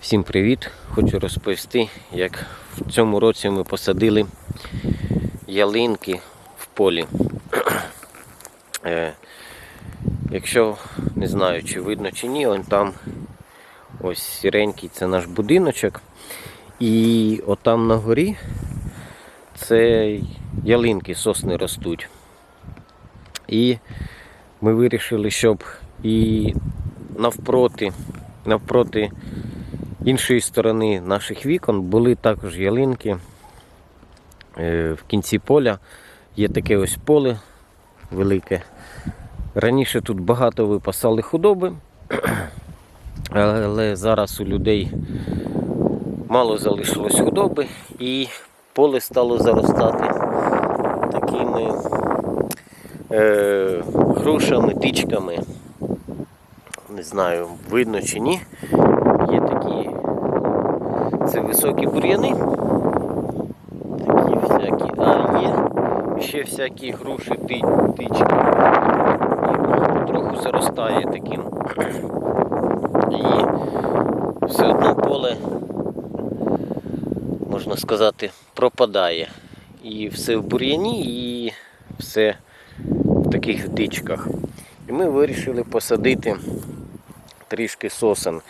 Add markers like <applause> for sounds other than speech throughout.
Всім привіт! Хочу розповісти, як в цьому році ми посадили ялинки в полі. Е, Якщо не знаю, чи видно чи ні, он там ось сіренький це наш будиночок. І отам на горі це ялинки, сосни ростуть. І ми вирішили, щоб і навпроти, навпроти іншої сторони наших вікон були також ялинки. Е, В кінці поля є таке ось поле велике. Раніше тут багато випасали худоби, <clears throat> але зараз у людей мало залишилось худоби і поле стало заростати такими е, грушами, тичками. Не знаю, видно чи ні. Високі бур'яни. Такі всякі. А є ще всякі груші, тички. І Потроху заростає таким. І все одно поле, можна сказати, пропадає. І все в бур'яні, і все в таких тичках. І ми вирішили посадити трішки сосен.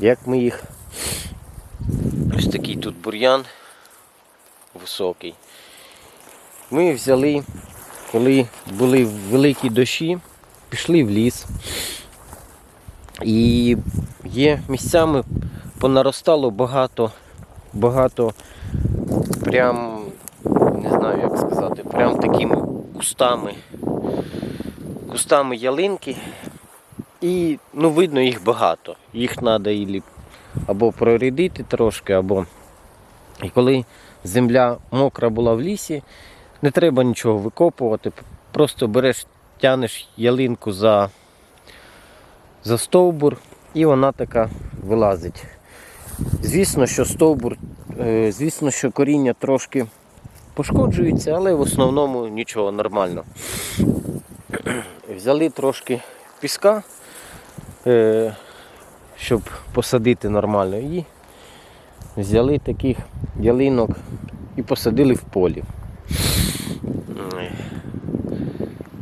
Як ми їх. Ось такий тут бур'ян високий. Ми взяли, коли були великі дощі, пішли в ліс. І є місцями понаростало багато, багато прям, не знаю як сказати, прям такими кустами, кустами ялинки. І ну, видно їх багато. Їх треба або прорядити трошки, або і коли земля мокра була в лісі, не треба нічого викопувати. Просто береш, тянеш ялинку за, за стовбур і вона така вилазить. Звісно, що стовбур, е, звісно, що коріння трошки пошкоджується, але в основному нічого нормально. <clears throat> Взяли трошки піска щоб посадити нормально. І взяли таких ялинок і посадили в полі.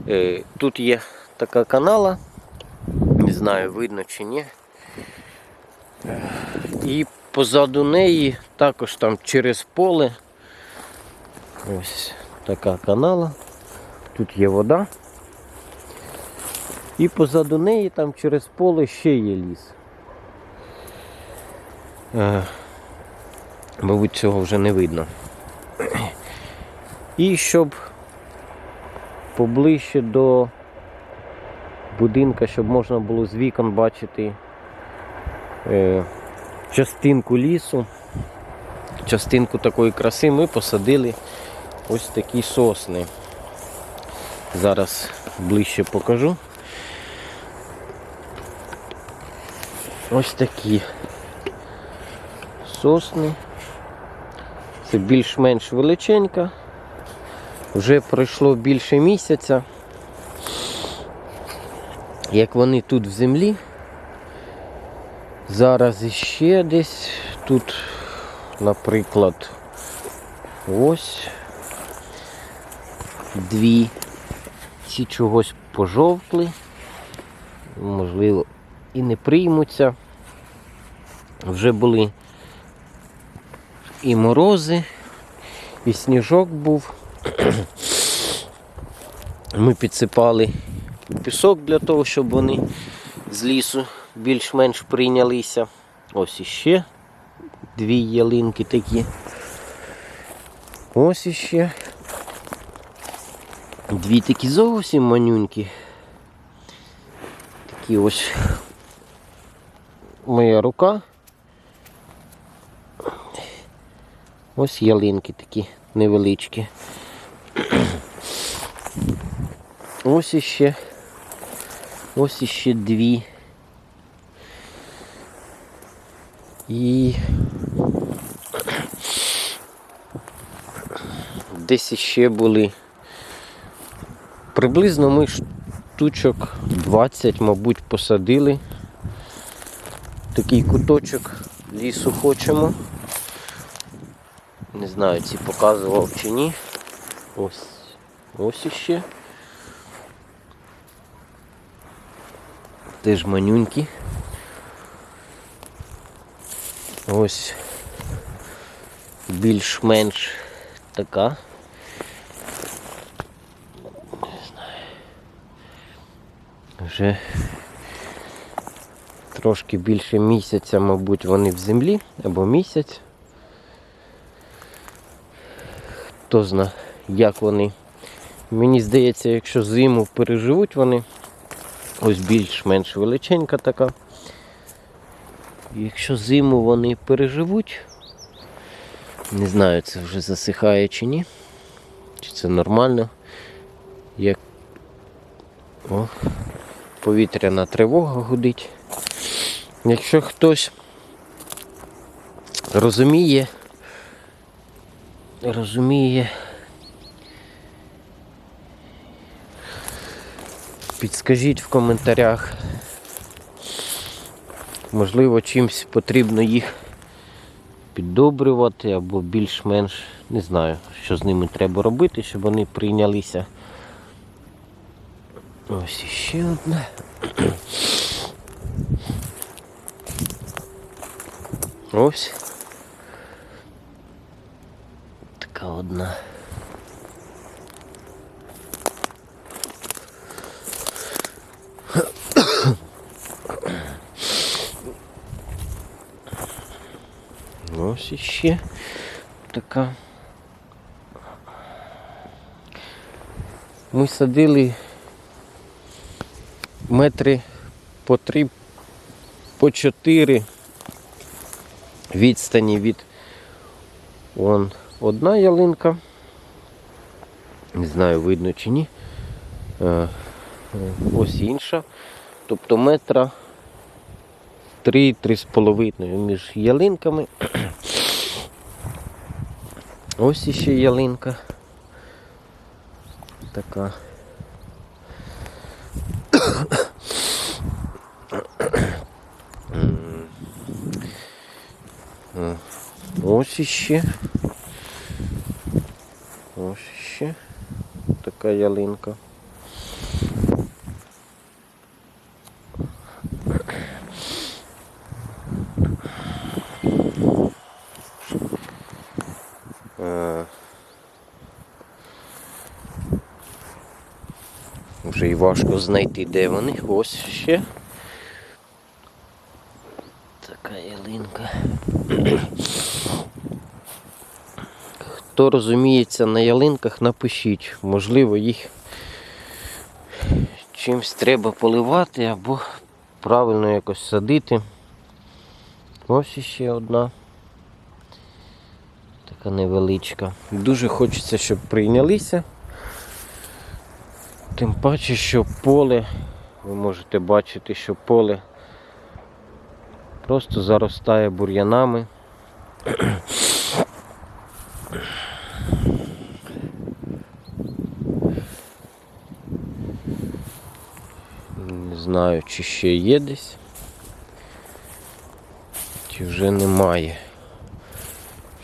Е, Тут є така канала, не знаю, видно чи ні. І позаду неї також там через поле. Ось така канала. Тут є вода. І позаду неї там через поле ще є ліс. Е, мабуть, цього вже не видно. І щоб поближче до будинка, щоб можна було з вікон бачити е, частинку лісу, частинку такої краси ми посадили ось такі сосни. Зараз ближче покажу. Ось такі сосни. Це більш-менш величенька. Вже пройшло більше місяця. Як вони тут в землі. Зараз іще десь тут, наприклад, ось дві. Ці чогось пожовкли. Можливо, і не приймуться. Вже були і морози, і сніжок був. <clears throat> Ми підсипали пісок для того, щоб вони з лісу більш-менш прийнялися. Ось іще дві ялинки такі. Ось іще. Дві такі зовсім манюнькі. Такі ось моя рука. Ось ялинки такі невеличкі. Ось іще. Ось іще дві. І десь іще були. Приблизно ми штучок 20, мабуть, посадили. Такий куточок лісу хочемо. Не знаю, ці показував чи ні. Ось. Ось іще. Теж манюнькі. Ось більш-менш така. Не знаю. Вже трошки більше місяця, мабуть, вони в землі або місяць. Хто зна, як вони. Мені здається, якщо зиму переживуть вони, ось більш-менш величенька така. Якщо зиму вони переживуть, не знаю, це вже засихає чи ні. Чи це нормально. Як О, повітряна тривога гудить. Якщо хтось розуміє, розуміє, підскажіть в коментарях. Можливо, чимось потрібно їх піддобрювати або більш-менш не знаю, що з ними треба робити, щоб вони прийнялися. Ось іще одна. Ось. Така одна. Ось іще така. Ми садили метри по три, по чотири відстані від вон одна ялинка. Не знаю, видно чи ні. Е, Ось інша. Тобто метра 3-3,5 між ялинками. Ось іще ялинка. Така. Ось іще. Ось іще. Така ялинка. Вже і важко знайти, де вони. Ось ще. Така ялинка. Хто розуміється на ялинках, напишіть. Можливо, їх чимось треба поливати або правильно якось садити. Ось іще одна. Така невеличка. Дуже хочеться, щоб прийнялися. Тим паче, що поле, ви можете бачити, що поле просто заростає бур'янами. Не знаю, чи ще є десь, чи вже немає.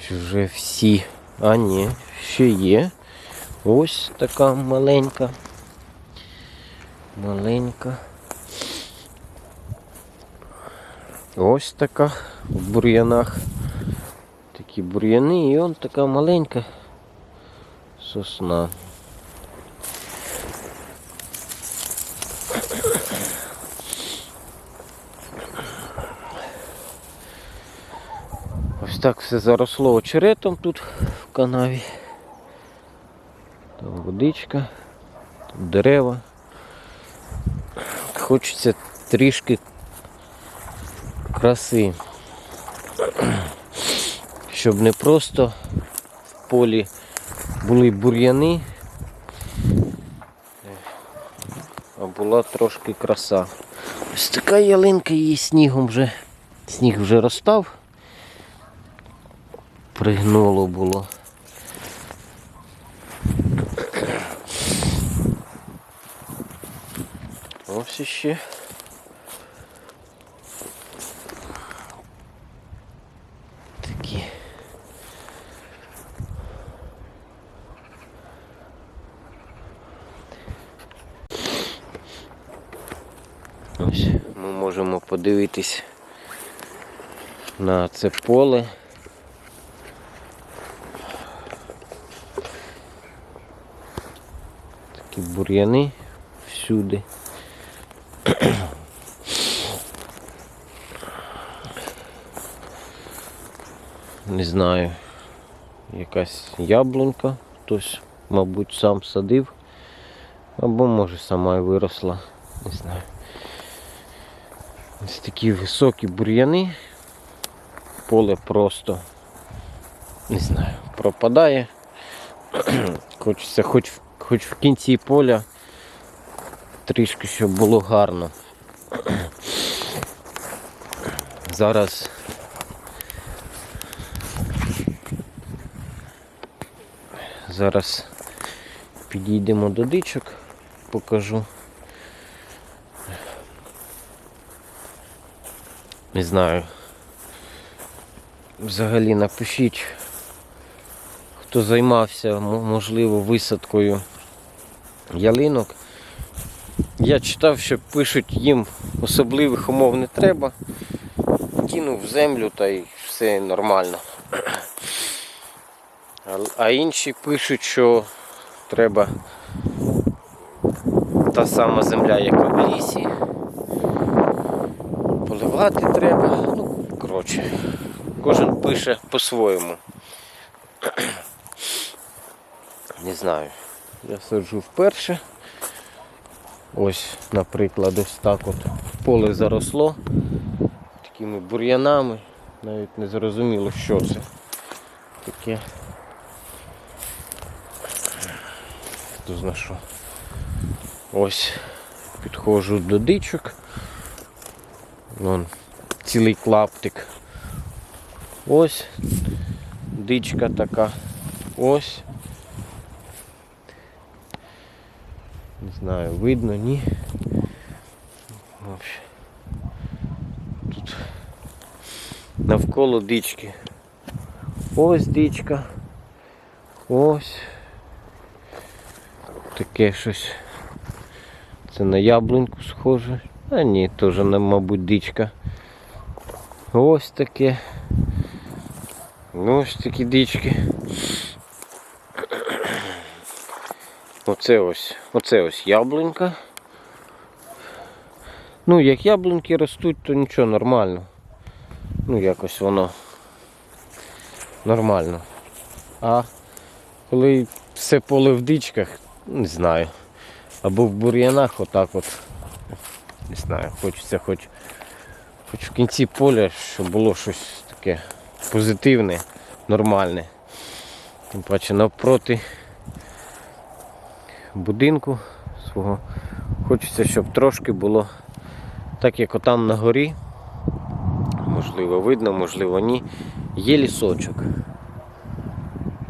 Чи вже всі. А ні, ще є. Ось така маленька. Маленька. Ось така в бур'янах. Такі бур'яни і он така маленька сосна. Ось так все заросло очеретом тут в канаві. Там водичка, тут дерева. Хочеться трішки краси. Щоб не просто в полі були бур'яни, а була трошки краса. Ось така ялинка її снігом вже. Сніг вже розстав. Пригнуло було. Ось іще. Ось ми можемо подивитись на це поле. Такі бур'яни всюди. Не знаю, якась яблунька, хтось, мабуть, сам садив, або може сама і виросла, не знаю. Ось такі високі бур'яни. Поле просто не знаю, пропадає. <clears throat> Хочеться хоч, хоч в кінці поля трішки, щоб було гарно. <clears throat> Зараз зараз підійдемо до дичок, покажу. Не знаю. Взагалі напишіть, хто займався, можливо, висадкою ялинок. Я читав, що пишуть їм особливих умов не треба. Кинув землю та й все нормально. А, інші пишуть, що треба та сама земля, як і в лісі. Поливати треба. Ну, коротше, кожен пише по-своєму. <clears throat> Не знаю. Я саджу вперше. Ось, наприклад, ось так от поле заросло такими бур'янами. Навіть не зрозуміло, що це таке. Хто зна що. Ось підходжу до дичок. Вон цілий клаптик. Ось дичка така. Ось. Не знаю, видно, ні. Тут навколо дички. Ось дичка. Ось. Таке щось. Це на яблуньку схоже. А ні, теж, мабуть, дичка. Ось таке. Ось такі дички. Оце ось, оце ось яблунька. Ну, як яблуньки ростуть, то нічого нормально. Ну, якось воно нормально. А коли все поле в дичках, не знаю. Або в бур'янах отак от. Не знаю, хочеться хоч, хоч в кінці поля, щоб було щось таке позитивне, нормальне. Тим паче навпроти будинку свого. Хочеться, щоб трошки було так, як отам на горі. Можливо, видно, можливо, ні. Є лісочок.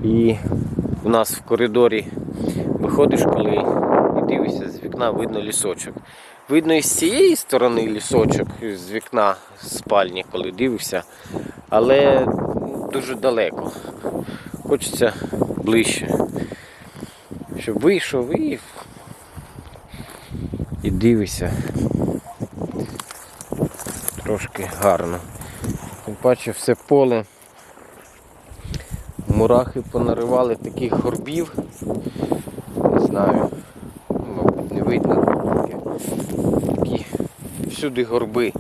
І в нас в коридорі виходиш, коли і дивишся з вікна, видно лісочок. Видно і з цієї сторони лісочок з вікна спальні, коли дивишся, але дуже далеко. Хочеться ближче. Щоб вийшов і, і дивишся. Трошки гарно. Тим паче все поле. Мурахи понаривали таких горбів. Не знаю. Мабуть, не видно. Такі всюди горби.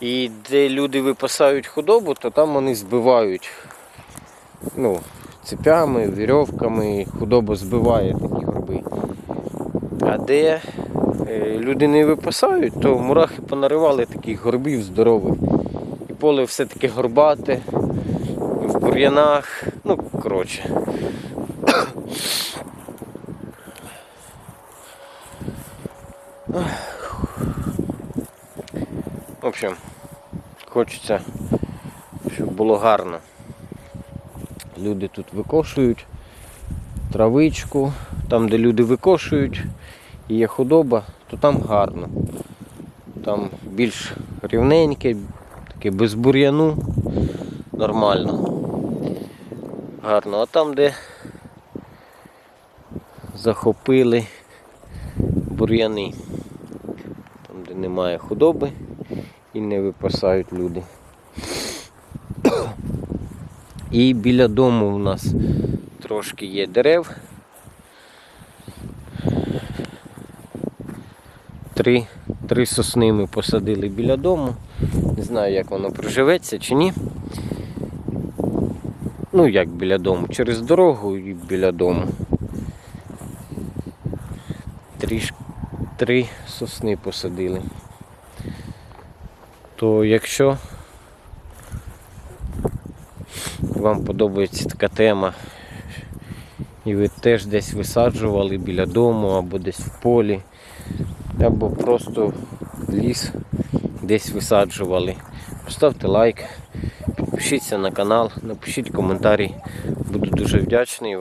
І де люди випасають худобу, то там вони збивають. Ну, цепями, вірьовками, худоба збиває такі горби. А де е, люди не випасають, то мурахи понаривали таких горбів здорових. І поле все таке горбате, в бур'янах. Ну, коротше. В общем, хочеться, щоб було гарно. Люди тут викошують травичку, там, де люди викошують і є худоба, то там гарно. Там більш рівненьке, таке без бур'яну, нормально. Гарно. А там, де захопили бур'яни, немає худоби і не випасають люди. І біля дому у нас трошки є дерев. Три, три сосни ми посадили біля дому. Не знаю, як воно приживеться чи ні. Ну, як біля дому, через дорогу і біля дому. Тріш... Три сосни посадили. То якщо вам подобається така тема, і ви теж десь висаджували біля дому, або десь в полі, або просто ліс десь висаджували. Поставте лайк, підпишіться на канал, напишіть коментарі. Буду дуже вдячний.